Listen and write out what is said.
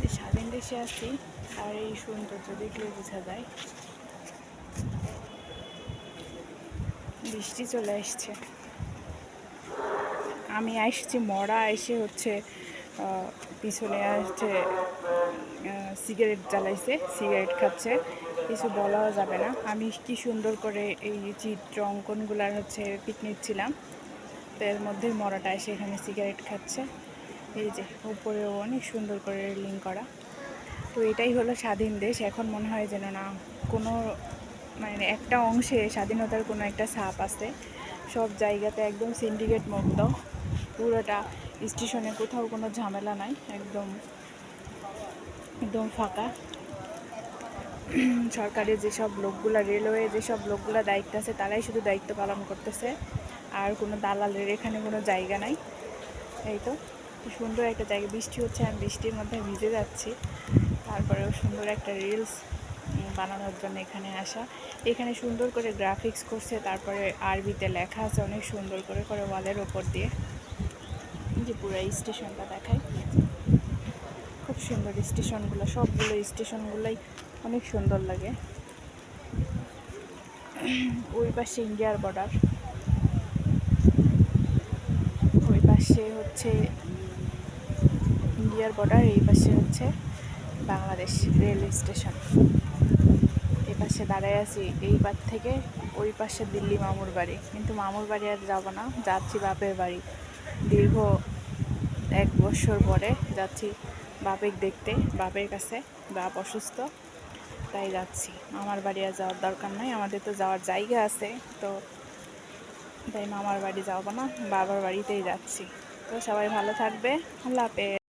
যে স্বাধীন দেশে আছি আর এই সৌন্দর্য দেখলে বোঝা যায়। বৃষ্টি চলে আসছে। আমি আসছি, মরা এসে হচ্ছে পিছনে আসছে সিগারেট জ্বালাইছে, সিগারেট খাচ্ছে। কিছু বলাও যাবে না। আমি কি সুন্দর করে এই চিত্র অঙ্কনগুলার হচ্ছে পিকনিক ছিলাম। তো এর মধ্যে মরাটা এসে এখানে সিগারেট খাচ্ছে। এই যে, উপরেও অনেক সুন্দর করে রেলিং করা। তো এটাই হলো স্বাধীন দেশ। এখন মনে হয় যেন না, কোনো মানে একটা অংশে স্বাধীনতার কোনো একটা ছাপ আছে। সব জায়গাতে একদম সিন্ডিকেট মুক্ত। পুরোটা স্টেশনে কোথাও কোনো ঝামেলা নাই। একদম একদম ফাঁকা। সরকারের যেসব লোকগুলা, রেলওয়ে যেসব লোকগুলা দায়িত্ব আছে, তারাই শুধু দায়িত্ব পালন করতেছে। আর কোনো দালালের এখানে কোনো জায়গা নাই। এই তো। কি সুন্দর একটা জায়গা। বৃষ্টি হচ্ছে, আমি বৃষ্টির মধ্যে ভিজে যাচ্ছি। তারপরেও সুন্দর একটা রিলস বানানোর জন্য এখানে আসা। এখানে সুন্দর করে গ্রাফিক্স করছে, তারপরে আরবিতে লেখা আছে, অনেক সুন্দর করে করে ওয়ালের ওপর দিয়ে। যে পুরো স্টেশনটা দেখায় খুব সুন্দর স্টেশনগুলো, সবগুলো স্টেশনগুলোই অনেক সুন্দর লাগে। ওই পাশে ইন্ডিয়ার বর্ডার ওই পাশে হচ্ছে ইন্ডিয়ার বর্ডার এই পাশে হচ্ছে বাংলাদেশ রেল স্টেশন এই পাশে দাঁড়ায় আছি, এই পার থেকে ওই পাশে দিল্লি মামুর বাড়ি। কিন্তু মামুর বাড়ি আর যাব না, যাচ্ছি বাপের বাড়ি। দীর্ঘ এক বছর পরে যাচ্ছি বাপের দেখতে, বাপের কাছে। বাপ অসুস্থ, তাই যাচ্ছি। মামার বাড়ি আর যাওয়ার দরকার নাই, আমাদের তো যাওয়ার জায়গা আছে, তো তাই মামার বাড়ি যাব না, বাবার বাড়িতেই যাচ্ছি। তো সবাই ভালো থাকবে, আল্লাহ হাফেজ।